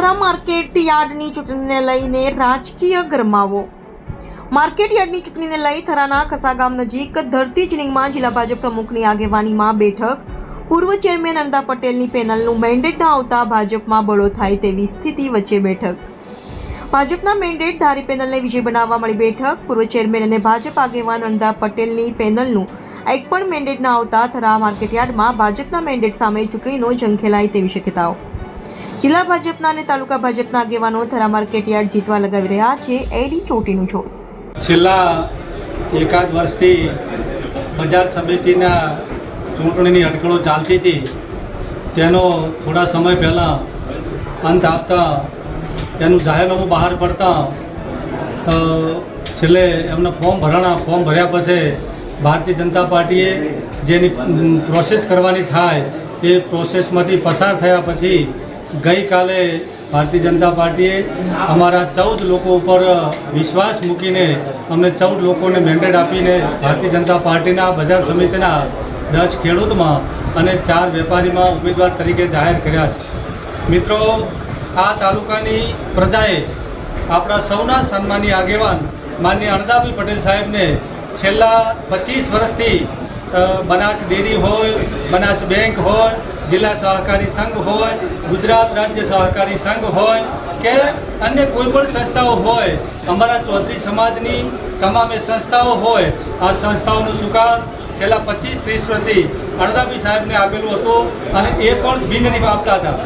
Thara market યાર્ડની ચૂંટણીને લઈને રાજકીય ગરમાવો. માર્કેટ યાર્ડની ચૂંટણીને લઈ થરાના ખસાગામ નજીક ધરતી જિનિંગમાં જિલ્લા ભાજપ પ્રમુખની આગેવાનીમાં બેઠક. પૂર્વ ચેરમેન અનંતા પટેલની પેનલનું મેન્ડેટ ન આવતા ભાજપમાં બળો થાય તેવી સ્થિતિ વચ્ચે બેઠક. ભાજપના મેન્ડેટ ધારી પેનલને વિજય બનાવવા મળી બેઠક. પૂર્વ ચેરમેન અને ભાજપ આગેવાન અનંતા પટેલની પેનલનું એક પણ મેન્ડેટ ન આવતા થરા માર્કેટયાર્ડમાં ભાજપના મેન્ડેટ સામે ચૂંટણીનો જંગ ખેલાય તેવી શક્યતાઓ. જિલ્લા ભાજપના અને તાલુકા ભાજપના આગેવાનો થરા માર્કેટયાર્ડ જીતવા લગાવી રહ્યા છે એડી ચોટીનું છોડ. છેલ્લા એકાદ વર્ષથી બજાર સમિતિના ચૂંટણીની અટકળો ચાલતી હતી. તેનો થોડા સમય પહેલાં અંત આપતા તેનું જાહેરનામું બહાર પડતા છેલ્લે એમના ફોર્મ ભરાણા, ફોર્મ ભર્યા પછી ભારતીય જનતા પાર્ટીએ જેની પ્રોસેસ કરવાની થાય એ પ્રોસેસમાંથી પસાર થયા પછી ગઈકાલે ભારતીય જનતા પાર્ટીએ અમારા ચૌદ લોકો ઉપર વિશ્વાસ મૂકીને અમને ચૌદ લોકોને મેન્ડેટ આપીને ભારતીય જનતા પાર્ટીના બજાર સમિતિના દસ ખેડૂતમાં અને ચાર વેપારીમાં ઉમેદવાર તરીકે જાહેર કર્યા છે. મિત્રો, આ તાલુકાની પ્રજાએ આપણા સૌના સન્માનની આગેવાન માન્ય અણદાભાઈ પટેલ સાહેબને છેલ્લા પચીસ વર્ષથી બનાસ ડેરી હોય, બનાસ બેંક હોય જિલ્લા સહકારી સંઘ હોય, ગુજરાત રાજ્ય સહકારી સંઘ હોય કે અન્ય કોઈ પણ સંસ્થાઓ હોય, અમારા ચૌધરી સમાજની તમામે સંસ્થાઓ હોય, આ સંસ્થાઓનું સુકાન છેલ્લા પચીસ ત્રીસ વર્ષથી અડદાબી સાહેબને આપેલું હતું અને એ પણ બિનરીફ આપતા હતા.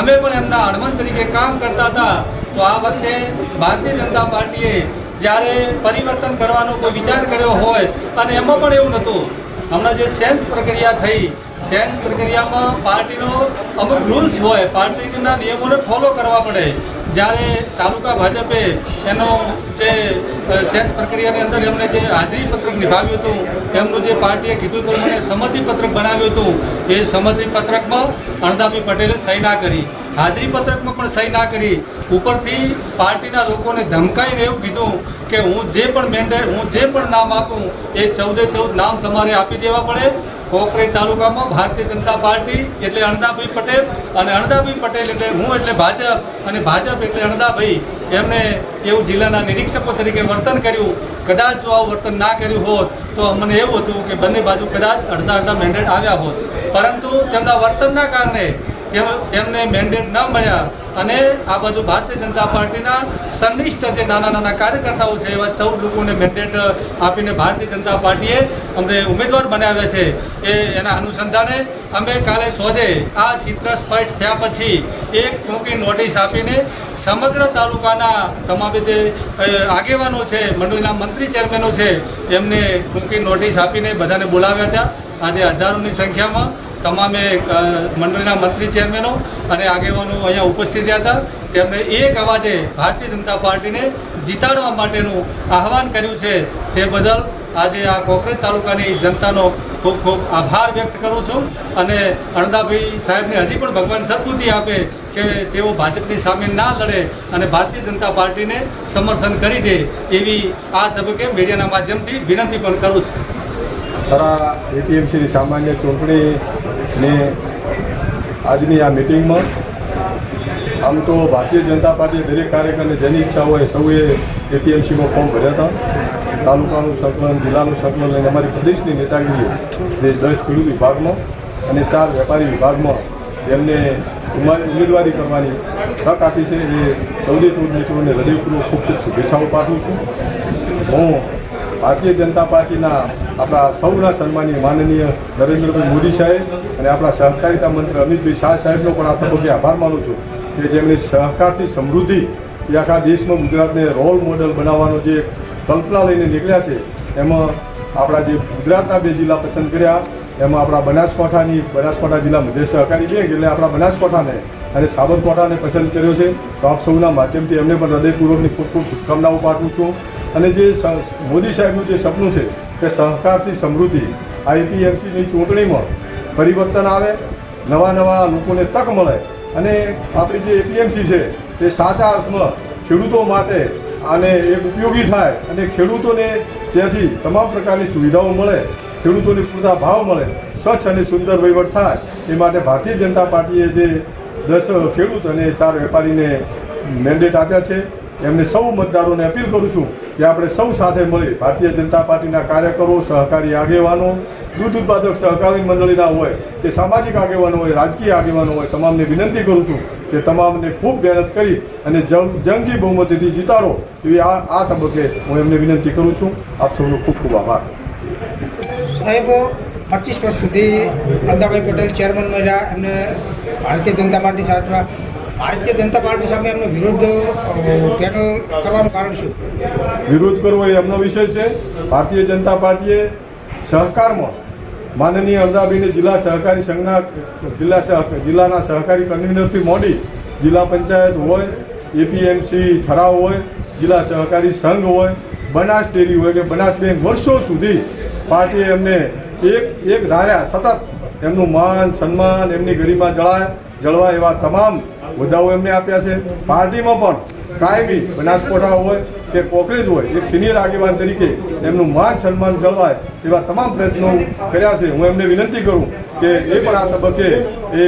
અમે પણ એમના હણમંત તરીકે કામ કરતા હતા. તો આ વખતે ભારતીય જનતા પાર્ટીએ જ્યારે પરિવર્તન કરવાનો કોઈ વિચાર કર્યો હોય અને એમાં પણ એવું નહોતું. હમણાં જે સેન્સ પ્રક્રિયા થઈ સેન્સ પ્રક્રિયામાં પાર્ટીનો અમુક રૂલ્સ હોય, પાર્ટીના નિયમોને ફોલો કરવા પડે. જ્યારે તાલુકા ભાજપે એનો જે સેન્સ પ્રક્રિયાની અંદર એમને જે હાજરી પત્રક નિભાવ્યું હતું, એમનું જે પાર્ટીએ કીધું પ્રમાણે સંમતિ પત્રક બનાવ્યું હતું, એ સંમતિ પત્રકમાં અણદાભી પટેલે સહી ના કરી. હાજરી પત્રકમાં પણ સહી ના કરી. ઉપરથી પાર્ટીના લોકોને ધમકાઈને એવું કીધું કે હું જે પણ મેન્ડેટ હું જે પણ નામ આપું, એ ચૌદે ચૌદ નામ તમારે આપી દેવા પડે. કોકરેજ તાલુકામાં ભારતીય જનતા પાર્ટી એટલે અણદાભાઈ પટેલ અને અણદાભાઈ પટેલ એટલે હું એટલે ભાજપ અને ભાજપ એટલે અણદાભાઈ. એમને એવું જિલ્લાના નિરીક્ષકો તરીકે વર્તન કર્યું. કદાચ જો આવું વર્તન ના કર્યું હોત તો મને એવું હતું કે બંને બાજુ કદાચ અડધા અડધા મેન્ડેટ આવ્યા હોત. પરંતુ તેમના વર્તનના કારણે તેમને મેન્ડેટ ન મળ્યા અને આ બાજુ ભારતીય જનતા પાર્ટીના સંનિષ્ઠ જે નાના નાના કાર્યકર્તાઓ છે, એવા ચૌદ લોકોને મેન્ડેટ આપીને ભારતીય જનતા પાર્ટીએ અમને ઉમેદવાર બનાવ્યા છે. એ એના અનુસંધાને અમે કાલે સોજે આ ચિત્ર સ્પષ્ટ થયા પછી એક ટૂંકી નોટિસ આપીને સમગ્ર તાલુકાના તમામે જે આગેવાનો છે, મંડળીના મંત્રી ચેરમેનો છે, એમને ટૂંકી નોટિસ આપીને બધાને બોલાવ્યા હતા. આજે હજારોની સંખ્યામાં તમામે મંડળના મંત્રી ચેરમેનો અને આગેવાનો અહીંયા ઉપસ્થિત રહ્યા હતા. તેમણે એક અવાજે ભારતીય જનતા પાર્ટીને જીતાડવા માટેનું આહવાન કર્યું છે તે બદલ આજે આ કોકરેજ તાલુકાની જનતાનો ખૂબ ખૂબ આભાર વ્યક્ત કરું છું અને અણદાભાઈ સાહેબને હજી પણ ભગવાન સદબુદ્ધિ આપે કે તેઓ ભાજપની સામે ના લડે અને ભારતીય જનતા પાર્ટીને સમર્થન કરી દે એવી આ તબક્કે મીડિયાના માધ્યમથી વિનંતી પણ કરું છું. ખરા એપીએમસીની સામાન્ય ચૂંટણીની આજની આ મિટિંગમાં આમ તો ભારતીય જનતા પાર્ટીએ દરેક કાર્યકરને જેની ઈચ્છા હોય સૌએ એપીએમસીમાં ફોર્મ ભર્યા હતા. તાલુકાનું સંકલન જિલ્લાનું સંકલન અને અમારી પ્રદેશની નેતાગીરીએ જે દસ ખેડૂત વિભાગમાં અને ચાર વેપારી વિભાગમાં જેમને ઉમા- ઉમેદવારી કરવાની તક આપી છે. એ ચૌદે ચૌદ મિત્રોને હૃદયપૂર્વક ખૂબ ખૂબ શુભેચ્છાઓ પાઠવું છું. હું ભારતીય જનતા પાર્ટીના આપણા સૌના સન્માનીય માનનીય નરેન્દ્રભાઈ મોદી સાહેબ અને આપણા સહકારિતા મંત્રી અમિતભાઈ શાહ સાહેબનો પણ આ તબક્કે આભાર માનું છું કે જેમણે સહકારથી સમૃદ્ધિ એ આખા દેશમાં ગુજરાતને રોલ મોડલ બનાવવાનો જે કલ્પના લઈને નીકળ્યા છે, એમાં આપણા જે ગુજરાતના બે જિલ્લા પસંદ કર્યા, એમાં આપણા બનાસકાંઠાની બનાસકાંઠા જિલ્લા મધ્ય સહકારી બેંક એટલે આપણા બનાસકાંઠાને અને સાબરકાંઠાને પસંદ કર્યો છે. તો આપ સૌના માધ્યમથી એમને પણ હૃદયપૂર્વકની ખૂબ ખૂબ શુભકામનાઓ પાઠવું છું. અને જે મોદી સાહેબનું જે સપનું છે કે સહકારથી સમૃદ્ધિ, આઈપીએમસીની ચૂંટણીમાં પરિવર્તન આવે, નવા નવા લોકોને તક મળે અને આપણી જે એપીએમસી છે તે સાચા અર્થમાં ખેડૂતો માટે આને એક ઉપયોગી થાય અને ખેડૂતોને ત્યાંથી તમામ પ્રકારની સુવિધાઓ મળે, ખેડૂતોને પૂરતા ભાવ મળે, સ્વચ્છ અને સુંદર વહીવટ થાય, એ માટે ભારતીય જનતા પાર્ટીએ જે દસ ખેડૂત અને ચાર વેપારીને મેન્ડેટ આપ્યા છે, એમને સૌ મતદારોને અપીલ કરું છું કે આપણે સૌ સાથે મળી ભારતીય જનતા પાર્ટીના કાર્યકરો, સહકારી આગેવાનો, દૂધ ઉત્પાદક સહકારી મંડળીના હોય, કે સામાજિક આગેવાનો હોય, રાજકીય આગેવાનો હોય, તમામને વિનંતી કરું છું કે તમામને ખૂબ મહેનત કરી અને જંગ, જંગી બહુમતીથી જીતાડો એવી આ આ તબક્કે હું એમને વિનંતી કરું છું. આપ સૌનો ખૂબ ખૂબ આભાર. સાહેબ પચીસ વર્ષ સુધી અલ્દાભાઈ પટેલ ચેરમેન રહ્યા એમને ભારતીય જનતા પાર્ટી સાથે ભારતીય જનતા પાર્ટી સામે એમનો વિરોધ પેનલ કરવાનું કારણ શું? વિરોધ કરવો એ એમનો વિષય છે. ભારતીય જનતા પાર્ટીએ સહકારમાં માનનીય અમદાવાદને જિલ્લા સહકારી સંઘના, જિલ્લા જિલ્લાના સહકારી કન્વીનરથી મોડી જિલ્લા પંચાયત હોય, એપીએમસી ઠરાવ હોય, જિલ્લા સહકારી સંઘ હોય, બનાસ ડેરી હોય કે બનાસ બેંક વર્ષો સુધી પાર્ટીએ એમને એક એક ધાર્યા સતત એમનું માન, સન્માન, એમની ગરિમા જળાય, જળવાય એવા તમામ હોદ્દાઓ એમને આપ્યા છે. પાર્ટીમાં પણ કાયમી બનાસકાંઠા હોય કે કોકરેજ હોય, એક સિનિયર આગેવાન તરીકે એમનું માન સન્માન જળવાય એવા તમામ પ્રયત્નો કર્યા છે. હું એમને વિનંતી કરું કે એ પણ આ તબક્કે એ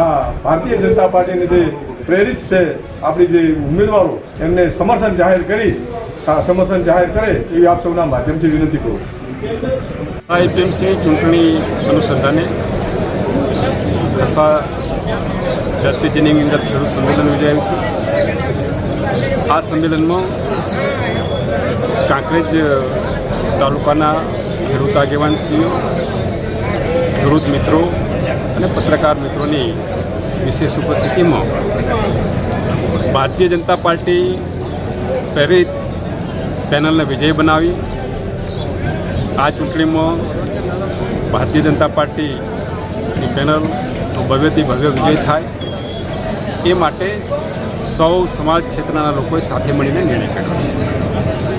આ ભારતીય જનતા પાર્ટીની જે પ્રેરિત છે, આપણી જે ઉમેદવારો, એમને સમર્થન જાહેર કરી સમર્થન જાહેર કરે એવી આપ સૌના માધ્યમથી વિનંતી કરું આઈપીએમસી ચૂંટણી અનુસંધાને ખસા ધરતીજની અંદર ખેડૂત સંમેલન યોજાયું. હતું આ સંમેલનમાં કાંકરેજ તાલુકાના ખેડૂત આગેવાનશ્રીઓ, ખેડૂત મિત્રો અને પત્રકાર મિત્રોની વિશેષ ઉપસ્થિતિમાં ભારતીય જનતા પાર્ટી પ્રેરિત પેનલને વિજય બનાવી. આ ચૂંટણીમાં ભારતીય જનતા પાર્ટીની પેનલ ભવ્યથી ભવ્ય વિજય થાય. એ માટે સૌ સમાજ ક્ષેત્રના લોકોએ સાથે મળીને નિર્ણય કર્યો.